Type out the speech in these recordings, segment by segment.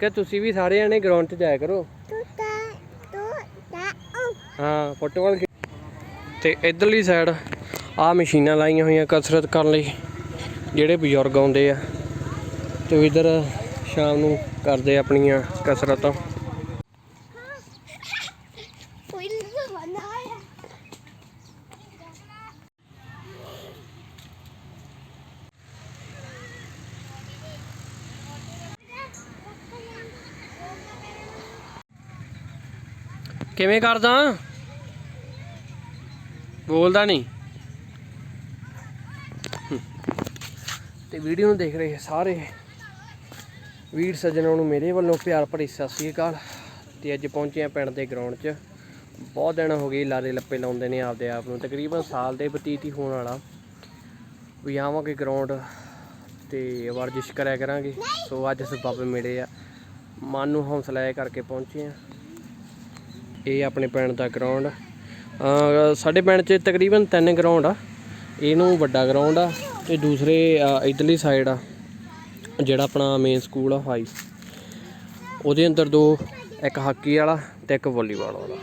ਕਿ ਤੁਸੀਂ ਵੀ ਸਾਰੇ ਜਣੇ ਗਰਾਊਂਡ 'ਚ ਜਾਇਆ ਕਰੋ। ਹਾਂ ਫੁੱਟਬਾਲ ਤੇ ਇਧਰਲੀ ਸਾਈਡ ਆ ਮਸ਼ੀਨਾਂ ਲਾਈਆਂ ਹੋਈਆਂ ਕਸਰਤ ਕਰਨ ਲਈ ਜਿਹੜੇ ਬਜ਼ੁਰਗ ਆਉਂਦੇ ਆ। ਤੇ ਇਧਰ ਸ਼ਾਮ ਨੂੰ ਕਰਦੇ ਆਪਣੀਆਂ ਕਸਰਤਾਂ ਕੋਈ ਨਾ ਬਣਾਇਆ ਕਿਵੇਂ ਕਰਦਾ? ਬੋਲਦਾ ਨਹੀਂ। ਹਮ। ਤੇ ਵੀਡੀਓ ਨੂੰ ਦੇਖ ਰਹੇ ਸਾਰੇ। ਵੀਰ ਸੱਜਣਾਂ ਨੂੰ ਮੇਰੇ ਵੱਲੋਂ ਪਿਆਰ ਭਰੀ ਸਤਿ ਸ੍ਰੀ ਅਕਾਲ। ਤੇ ਅੱਜ ਪਹੁੰਚੇ ਆ ਪਿੰਡ ਦੇ ਗਰਾਊਂਡ 'ਚ। ਬਹੁਤ ਦਿਨ ਹੋ ਗਏ ਲਾਰੇ ਲੱਪੇ ਲਾਉਂਦੇ ਨੇ ਆਪਦੇ ਆਪ ਨੂੰ। ਤਕਰੀਬਨ ਸਾਲ ਦੇ ਬਤੀਤ ਹੀ ਹੋਣ ਵਾਲਾ। ਵੀ ਆਵਾਂਗੇ ਗਰਾਊਂਡ ਤੇ ਵਰਜਿਸ਼ ਕਰਿਆ ਕਰਾਂਗੇ। ਸੋ ਅੱਜ ਸਬੱਬ ਮਿਲੇ ਆ। ਮਨ ਨੂੰ ਹੌਸਲਾ ਕਰਕੇ ਪਹੁੰਚੇ ਆ। ਇਹ ਆਪਣੇ ਪਿੰਡ ਦਾ ਗਰਾਊਂਡ ਸਾਡੇ ਪਿੰਡ 'ਚ ਤਕਰੀਬਨ ਤਿੰਨ ਗਰਾਊਂਡ ਆ। ਇਹਨੂੰ ਵੱਡਾ ਗਰਾਊਂਡ ਆ ਤੇ ਦੂਸਰੇ ਅ, ਇਧਰਲੀ ਸਾਈਡ ਆ ਜਿਹੜਾ ਆਪਣਾ ਮੇਨ ਸਕੂਲ ਆ ਹਾਈ ਉਹਦੇ ਅੰਦਰ ਦੋ ਇੱਕ ਹਾਕੀ ਵਾਲਾ ਤੇ ਇੱਕ ਵਾਲੀਬਾਲ ਵਾਲਾ।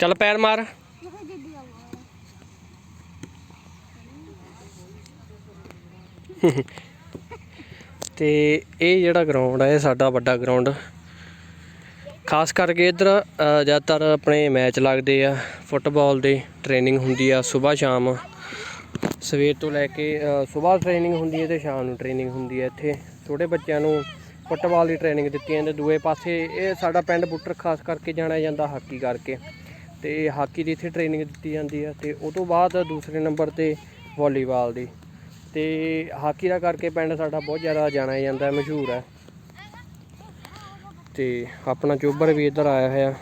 ਚੱਲ ਪੈਰ ਮਾਰ। ਤੇ ਇਹ ਜਿਹੜਾ ਗਰਾਊਂਡ ਹੈ ਇਹ ਸਾਡਾ ਵੱਡਾ ਗਰਾਊਂਡ ਖਾਸ ਕਰਕੇ ਇੱਧਰ ਜ਼ਿਆਦਾਤਰ ਆਪਣੇ ਮੈਚ ਲੱਗਦੇ ਆ, ਫੁੱਟਬਾਲ ਦੇ ਟ੍ਰੇਨਿੰਗ ਹੁੰਦੀ ਆ ਸਵੇਰ ਸ਼ਾਮ। ਸਵੇਰ ਤੋਂ ਲੈ ਕੇ ਸਵੇਰ ਟ੍ਰੇਨਿੰਗ ਹੁੰਦੀ ਹੈ ਤੇ ਸ਼ਾਮ ਨੂੰ ਟ੍ਰੇਨਿੰਗ ਹੁੰਦੀ ਹੈ ਇੱਥੇ। ਛੋਟੇ ਬੱਚਿਆਂ ਨੂੰ ਫੁੱਟਬਾਲ ਦੀ ਟ੍ਰੇਨਿੰਗ ਦਿੱਤੀ ਜਾਂਦੀ ਦੂਏ ਪਾਸੇ ਇਹ ਸਾਡਾ ਪਿੰਡ ਬੁੱਟਰ ਖਾਸ ਕਰਕੇ ਜਾਣਿਆ ਜਾਂਦਾ ਹਾਕੀ ਕਰਕੇ। ਤੇ ਹਾਕੀ ਦੀ ਇੱਥੇ ਟ੍ਰੇਨਿੰਗ ਦਿੱਤੀ ਜਾਂਦੀ ਆ ਤੇ ਉਹ ਤੋਂ ਬਾਅਦ ਦੂਸਰੇ ਨੰਬਰ ਤੇ ਵਾਲੀਬਾਲ ਦੀ। ਤੇ ਹਾਕੀ ਦਾ ਕਰਕੇ ਪਿੰਡ ਸਾਡਾ ਬਹੁਤ ਜ਼ਿਆਦਾ ਜਾਣਿਆ ਜਾਂਦਾ, ਮਸ਼ਹੂਰ ਹੈ। ਤੇ ਆਪਣਾ ਚੋਬਰ ਵੀ ਇੱਧਰ ਆਇਆ ਹੋਇਆ।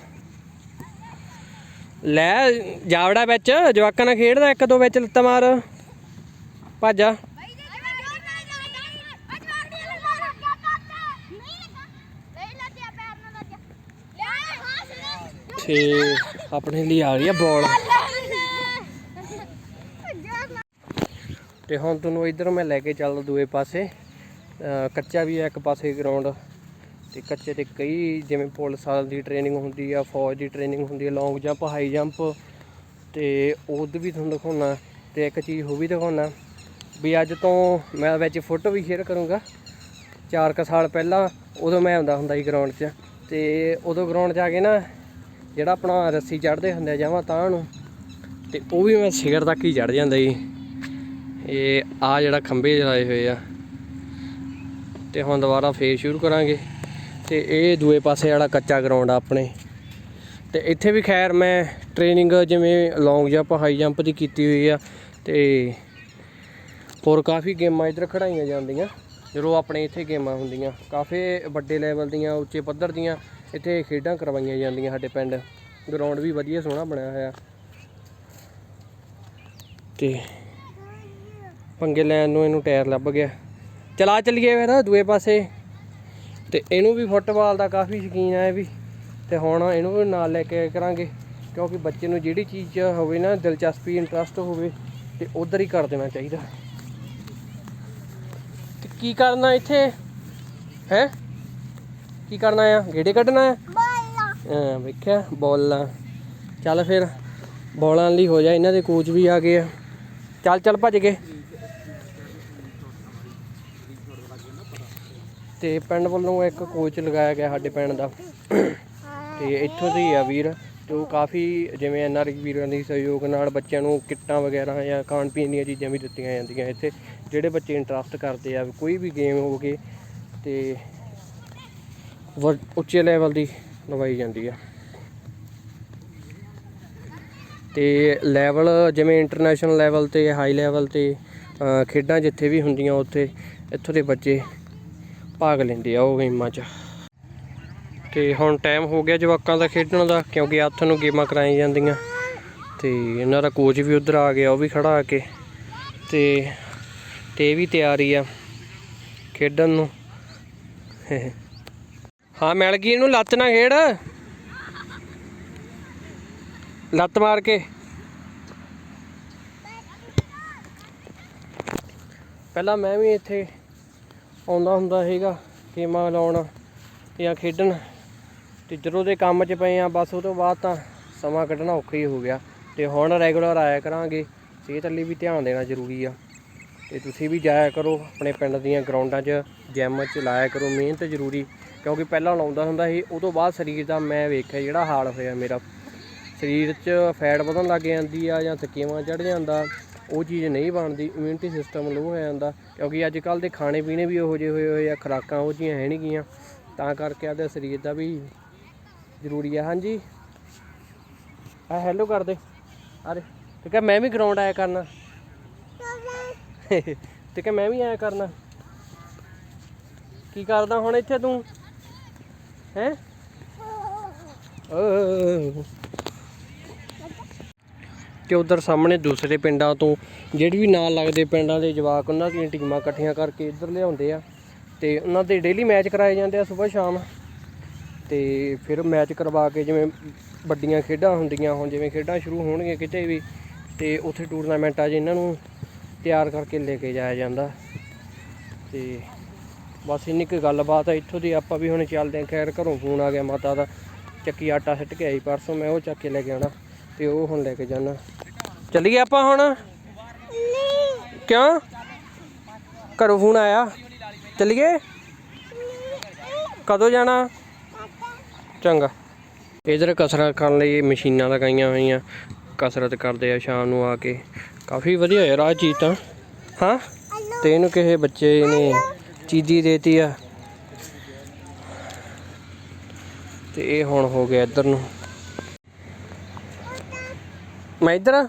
ਲੈ ਜਾਵੜਾ ਵਿੱਚ, ਜਵਾਕਾਂ ਨਾਲ ਖੇਡਦਾ, ਇੱਕ ਦੋ ਵਿੱਚ ਲੱਤ ਮਾਰ। ਭਾਜਾ ਆ। ਤੇ ਆਪਣੇ ਲਈ ਆ ਰਹੀ ਆ ਬੋਲ ਤੇ ਹੁਣ ਤੁਹਾਨੂੰ ਇੱਧਰ ਮੈਂ ਲੈ ਕੇ ਚੱਲਦਾ ਦੂਏ ਪਾਸੇ। ਕੱਚਾ ਵੀ ਹੈ ਇੱਕ ਪਾਸੇ ਗਰਾਊਂਡ ਤੇ ਕੱਚੇ ਤੇ ਕਈ ਜਿਵੇਂ ਪੁਲਿਸ ਵਾਲ ਦੀ ਟ੍ਰੇਨਿੰਗ ਹੁੰਦੀ ਆ, ਫੌਜ ਦੀ ਟ੍ਰੇਨਿੰਗ ਹੁੰਦੀ ਆ ਲੌਂਗ ਜੰਪ ਹਾਈ ਜੰਪ ਤੇ ਉਹਦ ਵੀ ਤੁਹਾਨੂੰ ਦਿਖਾਉਣਾ ਤੇ ਇੱਕ ਚੀਜ਼ ਹੋ ਵੀ ਦਿਖਾਉਣਾ ਵੀ ਅੱਜ ਤੋਂ ਮੈਂ ਵਿੱਚ ਫੋਟੋ ਵੀ ਸ਼ੇਅਰ ਕਰੂੰਗਾ। ਚਾਰ ਕੁ ਸਾਲ ਪਹਿਲਾਂ ਉਦੋਂ ਮੈਂ ਆਉਂਦਾ ਹੁੰਦਾ ਸੀ ਗਰਾਊਂਡ 'ਚ ਤੇ ਉਦੋਂ ਗਰਾਊਂਡ 'ਚ ਆ ਕੇ ਨਾ ਜਿਹੜਾ ਆਪਣਾ ਰੱਸੀ ਚੜ੍ਹਦੇ ਹੁੰਦੇ ਆ ਜਾਵਾਂ ਤਾਂ ਨੂੰ ਤੇ ਉਹ ਵੀ ਮੈਂ ਸਿਖਰ ਤੱਕ ਹੀ ਚੜ੍ਹ ਜਾਂਦਾ ਜੀ ਇਹ ਆ ਜਿਹੜਾ ਖੰਭੇ ਲਾਏ ਹੋਏ ਆ। ਤੇ ਹੁਣ ਦੁਬਾਰਾ ਫੇਰ ਸ਼ੁਰੂ ਕਰਾਂਗੇ। ਤੇ ਇਹ ਦੂਏ ਪਾਸੇ ਵਾਲਾ ਕੱਚਾ ਗਰਾਊਂਡ ਆ ਆਪਣੇ। ਤੇ ਇੱਥੇ ਵੀ ਖੈਰ ਮੈਂ ਟ੍ਰੇਨਿੰਗ ਜਿਵੇਂ ਲੌਂਗ ਜੰਪ ਹਾਈ ਜੰਪ ਦੀ ਕੀਤੀ ਹੋਈ ਆ। ਤੇ ਹੋਰ ਕਾਫੀ ਗੇਮਾਂ ਇੱਧਰ ਖੜਾਈਆਂ ਜਾਂਦੀਆਂ। ਜਦੋਂ ਆਪਣੇ ਇੱਥੇ ਗੇਮਾਂ ਹੁੰਦੀਆਂ। ਕਾਫੀ ਵੱਡੇ ਲੈਵਲ ਦੀਆਂ, ਉੱਚੇ ਪੱਧਰ ਦੀਆਂ ਇੱਥੇ ਖੇਡਾਂ ਕਰਵਾਈਆਂ ਜਾਂਦੀਆਂ ਸਾਡੇ ਪਿੰਡ। ਗਰਾਊਂਡ ਵੀ ਵਧੀਆ ਸੋਹਣਾ ਬਣਿਆ ਹੋਇਆ। ਤੇ ਪੰਗੇ ਲੈਣ ਨੂੰ ਇਹਨੂੰ ਟਾਇਰ ਲੱਭ ਗਿਆ। ਚਲਾ ਚੱਲੀਏ ਫਿਰ ਦੂਏ ਪਾਸੇ। ਤੇ ਇਹਨੂੰ ਵੀ ਫੁੱਟਬਾਲ ਦਾ ਕਾਫੀ ਸ਼ੌਕੀਨ ਆ ਇਹ ਵੀ। ਤੇ ਹੁਣ ਇਹਨੂੰ ਵੀ ਨਾਲ ਲੈ ਕੇ ਕਰਾਂਗੇ। ਕਿਉਂਕਿ ਬੱਚੇ ਨੂੰ ਜਿਹੜੀ ਚੀਜ਼ ਹੋਵੇ ਨਾ ਦਿਲਚਸਪੀ ਇੰਟਰਸਟ ਹੋਵੇ ਤੇ ਉਧਰ ਹੀ ਕਰ ਦੇਣਾ ਚਾਹੀਦਾ। ਤੇ ਕੀ ਕਰਨਾ ਇੱਥੇ? ਹੈ? ਕੀ ਕਰਨਾ ਆ? ਗੇੜੇ ਕੱਢਣਾ ਆ? ਹਾਂ ਵੇਖਿਆ? ਬੋਲਾਂ। ਚੱਲ ਫਿਰ ਬੋਲਾਂ ਲਈ ਹੋ ਜਾ ਇਹਨਾਂ ਦੇ ਕੋਚ ਵੀ ਆ ਗਏ ਆ। ਚੱਲ ਚੱਲ ਭੱਜ ਗਏ। ਤੇ ਪਿੰਡ ਵੱਲੋਂ ਇੱਕ ਕੋਚ ਲਗਾਇਆ ਗਿਆ ਸਾਡੇ ਪਿੰਡ ਦਾ। ਤੇ ਇੱਥੋਂ ਦੇ ਆ ਵੀਰ, ਤੇ ਉਹ ਕਾਫੀ ਜਿਵੇਂ ਐਨਆਰਆਈ ਵੀਰਾਂ ਦੇ ਸਹਿਯੋਗ ਨਾਲ ਬੱਚਿਆਂ ਨੂੰ ਕਿੱਟਾਂ ਵਗੈਰਾ ਜਾਂ ਖਾਣ ਪੀਣ ਦੀਆਂ ਚੀਜ਼ਾਂ ਵੀ ਦਿੱਤੀਆਂ ਜਾਂਦੀਆਂ ਇੱਥੇ, ਜਿਹੜੇ ਬੱਚੇ ਇੰਟਰਸਟ ਕਰਦੇ ਆ, ਕੋਈ ਵੀ ਗੇਮ ਹੋਵੇ ਤੇ ਵ- ਉੱਚੇ ਲੈਵਲ ਦੀ ਲਵਾਈ ਜਾਂਦੀ ਆ। ਤੇ ਲੈਵਲ ਜਿਵੇਂ ਇੰਟਰਨੈਸ਼ਨਲ ਲੈਵਲ ਤੇ ਹਾਈ ਲੈਵਲ ਤੇ ਖੇਡਾਂ ਜਿੱਥੇ ਵੀ ਹੁੰਦੀਆਂ ਉੱਥੇ, ਇੱਥੋਂ ਦੇ ਬੱਚੇ ਭਾਗ ਲੈਂਦੇ ਆ ਉਹ ਗੇਮਾਂ 'ਚ। ਤੇ ਹੁਣ ਟਾਈਮ ਹੋ ਗਿਆ ਜਵਾਕਾਂ ਦਾ ਖੇਡਣ ਦਾ, ਕਿਉਂਕਿ ਹੱਥ ਨੂੰ ਗੇਮਾਂ ਕਰਾਈਆਂ ਜਾਂਦੀਆਂ। ਤੇ ਇਹਨਾਂ ਦਾ ਕੋਚ ਵੀ ਉਧਰ ਆ ਗਿਆ, ਉਹ ਵੀ ਖੜਾ ਆ ਕੇ। ਤੇ ਤੇ ਇਹ ਵੀ ਤਿਆਰੀ ਆ ਖੇਡਣ ਨੂੰ। ਹਾਂ ਮਿਲ ਗਈ ਇਹਨੂੰ ਲੱਤ ਨਾ ਖੇਡ। ਲੱਤ ਮਾਰ ਕੇ। ਪਹਿਲਾਂ ਮੈਂ ਵੀ ਇੱਥੇ ਆਉਂਦਾ ਹੁੰਦਾ ਸੀਗਾ, ਗੇਮਾਂ ਲਾਉਣ ਜਾਂ ਖੇਡਣ। ਤੇ ਜਦੋਂ ਦੇ ਕੰਮ 'ਚ ਪਏ ਆ, ਬਸ ਉਹ ਤੋਂ ਬਾਅਦ ਤਾਂ ਸਮਾਂ ਕੱਢਣਾ ਔਖਾ ਹੀ ਹੋ ਗਿਆ। ਤੇ ਹੁਣ ਰੈਗੂਲਰ ਆਇਆ ਕਰਾਂਗੇ, ਸਿਹਤ ਲਈ ਵੀ ਧਿਆਨ ਦੇਣਾ ਜ਼ਰੂਰੀ ਆ। ਤੇ ਤੁਸੀਂ ਵੀ ਜਾਇਆ ਕਰੋ, ਆਪਣੇ ਪਿੰਡ ਦੀਆਂ ਗਰਾਊਂਡਾਂ 'ਚ ਜਿਮ 'ਚ ਲਾਇਆ ਕਰੋ, ਮਿਹਨਤ ਜ਼ਰੂਰੀ। ਕਿਉਂਕਿ ਪਹਿਲਾਂ ਲਾਉਂਦਾ ਹੁੰਦਾ ਸੀ, ਉਹ ਤੋਂ ਬਾਅਦ ਸਰੀਰ ਦਾ ਮੈਂ ਵੇਖਿਆ ਜਿਹੜਾ ਹਾਲ ਹੋਇਆ ਮੇਰਾ। ਸਰੀਰ 'ਚ ਫੈਟ ਵਧਣ ਲੱਗ ਜਾਂਦੀ ਆ ਜਾਂ ਥਕੇਵਾਂ ਚੜ ਜਾਂਦਾ। ਉਹ ਚੀਜ਼ ਨਹੀਂ ਬਣਦੀ ਇਮਿਊਨਿਟੀ ਸਿਸਟਮ ਲੋ ਹੋ ਜਾਂਦਾ, ਕਿਉਂਕਿ ਅੱਜ ਕੱਲ ਦੇ ਖਾਣੇ ਪੀਣੇ ਵੀ ਉਹੋ ਜਿਹੇ ਹੋਏ ਹੋਏ ਆ, ਖੁਰਾਕਾਂ ਉਹ ਜਿਹੀਆਂ ਹੈ ਨਹੀਂ ਗੀਆਂ, ਤਾਂ ਕਰਕੇ ਆਪਦੇ ਸਰੀਰ ਦਾ ਵੀ ਜ਼ਰੂਰੀ ਆ। ਹਾਂਜੀ? ਆ ਹੈਲੋ ਕਰ ਦੇ। ਅਰੇ, ਤੇ ਕਹ ਮੈਂ ਵੀ ਗਰਾਊਂਡ ਆਇਆ ਕਰਨਾ। ਤੇ ਕਿ ਮੈਂ ਵੀ ਆਇਆ ਕਰਨਾ। ਕੀ ਕਰਦਾ ਹੁਣ ਇੱਥੇ ਤੂੰ? ਹੈ? ਤੇ ਉਧਰ ਸਾਹਮਣੇ ਦੂਸਰੇ ਪਿੰਡਾਂ ਤੋਂ ਜਿਹੜੇ ਵੀ ਨਾਲ ਲੱਗਦੇ ਪਿੰਡਾਂ ਦੇ ਜਵਾਕ ਉਹਨਾਂ ਦੀਆਂ ਟੀਮਾਂ ਇਕੱਠੀਆਂ ਕਰਕੇ ਇੱਧਰ ਲਿਆਉਂਦੇ ਆ ਤੇ ਉਹਨਾਂ ਦੇ ਡੇਲੀ ਮੈਚ ਕਰਾਏ ਜਾਂਦੇ ਆ ਸਵੇਰ ਸ਼ਾਮ। ਤੇ ਫਿਰ ਮੈਚ ਕਰਵਾ ਕੇ ਜਿਵੇਂ ਵੱਡੀਆਂ ਖੇਡਾਂ ਹੁੰਦੀਆਂ, ਹੁਣ ਜਿਵੇਂ ਖੇਡਾਂ ਸ਼ੁਰੂ ਹੋਣਗੀਆਂ ਕਿਤੇ ਵੀ, ਤੇ ਉੱਥੇ ਟੂਰਨਾਮੈਂਟਾਂ 'ਚ ਇਹਨਾਂ ਨੂੰ ਤਿਆਰ ਕਰਕੇ ਲੈ ਕੇ ਜਾਇਆ ਜਾਂਦਾ। ਤੇ ਬਸ ਇੰਨੀ ਕੁ ਗੱਲਬਾਤ ਆ, ਇੱਥੋਂ ਦੀ ਆਪਾਂ ਵੀ ਹੁਣ ਚੱਲਦੇ ਆਂ, ਖੈਰ ਘਰੋਂ ਫੋਨ ਆ ਗਿਆ, ਮਾਤਾ ਦਾ ਚੱਕੀ ਆਟਾ ਸਿੱਟ ਕੇ ਆਈ ਪਰਸੋਂ, ਮੈਂ ਉਹ ਚੱਕ ਕੇ ਲੈ ਕੇ ਆਉਣਾ। ਤੇ ਉਹ ਹੁਣ ਲੈ ਕੇ ਜਾਣਾ। ਚੱਲੀਏ ਆਪਾਂ ਹੁਣ? ਕਿਉਂ? ਘਰੋਂ ਫੋਨ ਆਇਆ। ਚੱਲੀਏ? ਕਦੋਂ ਜਾਣਾ? ਚੰਗਾ। ਇਧਰ ਕਸਰਤ ਕਰਨ ਲਈ ਮਸ਼ੀਨਾਂ ਲਗਾਈਆਂ ਹੋਈਆਂ। ਕਸਰਤ ਕਰਦੇ ਆ ਸ਼ਾਮ ਨੂੰ ਆ ਕੇ। ਕਾਫੀ ਵਧੀਆ ਯਾਰ ਆ ਚੀਜ਼ ਤਾਂ। ਹਾਂ? ਤੇ ਇਹਨੂੰ ਕਿਸੇ ਬੱਚੇ ਨੇ ਚੀਜ਼ੀ ਦੇਤੀ ਆ। ਤੇ ਇਹ ਹੁਣ ਹੋ ਗਿਆ ਇੱਧਰ ਨੂੰ। ਮੈਂ ਇੱਧਰ ਆ।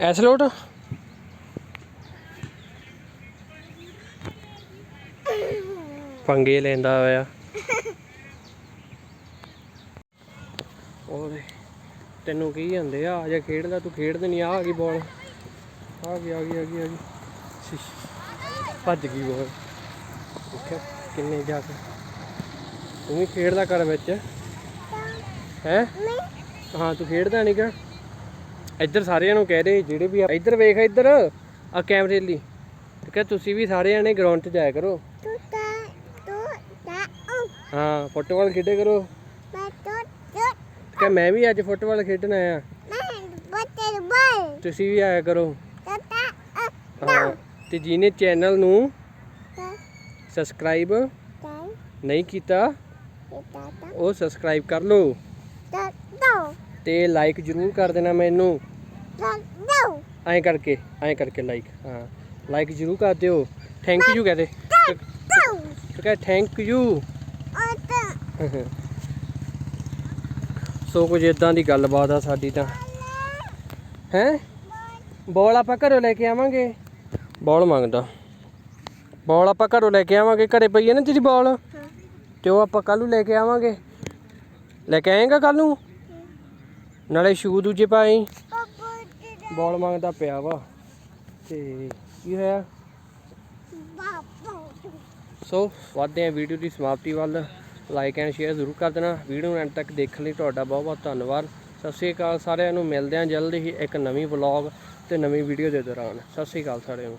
ਐਸ ਲੋਟ। ਪੰਗੇ ਲੈਂਦਾ ਹੋਇਆ। ਉਹਦੇ ਤੈਨੂੰ ਕੀ ਹੁੰਦੇ ਆ ਆ ਜਾ ਖੇਡਦਾ, ਤੂੰ ਖੇਡਦੇ ਨਹੀਂ, ਆ ਆ ਗਈ ਬੋਲ ਆ ਗਈ ਆ ਗਈ ਆ ਗਈ ਆ ਗਈ। ਭੱਜ ਗਈ ਬਾਲ ਦੇਖਿਆ ਕਿੰਨੇ ਜਾ ਕੇ। ਤੂੰ ਵੀ ਖੇਡਦਾ ਕਰ ਵਿੱਚ। ਹੈ? ਹਾਂ ਤੂੰ ਖੇਡਦਾ ਨਹੀਂ ਕਿ ਇੱਧਰ ਸਾਰਿਆਂ ਨੂੰ ਕਹਿ ਰਹੇ ਜਿਹੜੇ ਵੀ ਇੱਧਰ ਵੇਖ ਇੱਧਰ। ਆ ਕੈਮਰੇ ਲਈ। ਤੇ ਕਹ ਤੁਸੀਂ ਵੀ ਸਾਰੇ ਜਣੇ ਗਰਾਊਂਡ 'ਚ ਜਾਇਆ ਕਰੋ। ਹਾਂ ਫੁੱਟਬਾਲ ਖੇਡੇ ਕਰੋ। ਕਿ ਮੈਂ ਵੀ ਅੱਜ ਫੁੱਟਬਾਲ ਖੇਡਣ ਆਇਆ। ਮੈਂ ਬੱਤੇ ਬੋਲ। ਤੁਸੀਂ ਵੀ ਆਇਆ ਕਰੋ। ਤੂੰ ਤਾਂ ਉਹ ਹਾਂ ਤੇ ਜਿਹਨੇ ਚੈਨਲ ਨੂੰ ਸਬਸਕ੍ਰਾਈਬ ਨਹੀਂ ਕੀਤਾ ਉਹ ਸਬਸਕ੍ਰਾਈਬ ਕਰ ਲਓ। ਤਾਂ ਲਾਈਕ ਜ਼ਰੂਰ ਕਰ ਦੇਣਾ ਮੈਨੂੰ। ਐਂ ਕਰਕੇ ਐਂ ਕਰਕੇ ਲਾਈਕ ਹਾਂ। ਲਾਈਕ ਜ਼ਰੂਰ ਕਰ ਦਿਓ। ਥੈਂਕ ਯੂ ਕਹਦੇ। ਤਾਂ ਕਹ ਥੈਂਕ ਯੂ ਸੋ ਕੁਝ ਇਦਾਂ ਦੀ ਗੱਲਬਾਤ ਆ ਸਾਡੀ ਤਾਂ। ਹੈ? ਬੋਲ ਆਪਾਂ ਘਰੋਂ ਲੈ ਕੇ ਆਵਾਂਗੇ। ਬੋਲ ਮੰਗਦਾ। ਬੋਲ ਆਪਾਂ ਘਰੋਂ ਲੈ ਕੇ ਆਵਾਂਗੇ ਘਰੇ ਪਈ ਹੈ ਨਾ ਤੇਰੀ ਬੋਲ। ਤੇ ਉਹ ਆਪਾਂ ਕੱਲ ਨੂੰ ਲੈ ਕੇ ਆਵਾਂਗੇ। ਲੈ ਕੇ ਆਏਗਾ ਕੱਲ ਨੂੰ? ਨਾਲੇ ਸ਼ੂ ਦੂਜੇ ਪਾਈ ਬੱਬੂ ਬੋਲ ਮੰਗਦਾ ਪਿਆ ਵਾ। ਤੇ ਕੀ ਹੋਇਆ? ਸੋ ਵਧਦੇ ਹਾਂ ਵੀਡੀਓ ਦੀ ਸਮਾਪਤੀ ਵੱਲ। ਲਾਈਕ ਐਂਡ ਸ਼ੇਅਰ ਜ਼ਰੂਰ ਕਰ ਦੇਣਾ। ਵੀਡੀਓ ਨੂੰ ਐਂਡ ਤੱਕ ਦੇਖਣ ਲਈ ਤੁਹਾਡਾ ਬਹੁਤ ਬਹੁਤ ਧੰਨਵਾਦ। ਸਤਿ ਸ਼੍ਰੀ ਅਕਾਲ ਸਾਰਿਆਂ ਨੂੰ। ਮਿਲਦੇ ਹਾਂ ਜਲਦੀ ਹੀ ਇੱਕ ਨਵੀਂ ਵਲੌਗ ਤੇ ਨਵੀਂ ਵੀਡੀਓ ਦੇ ਦੌਰਾਨ। ਸਤਿ ਸ਼੍ਰੀ ਅਕਾਲ ਸਾਰਿਆਂ ਨੂੰ।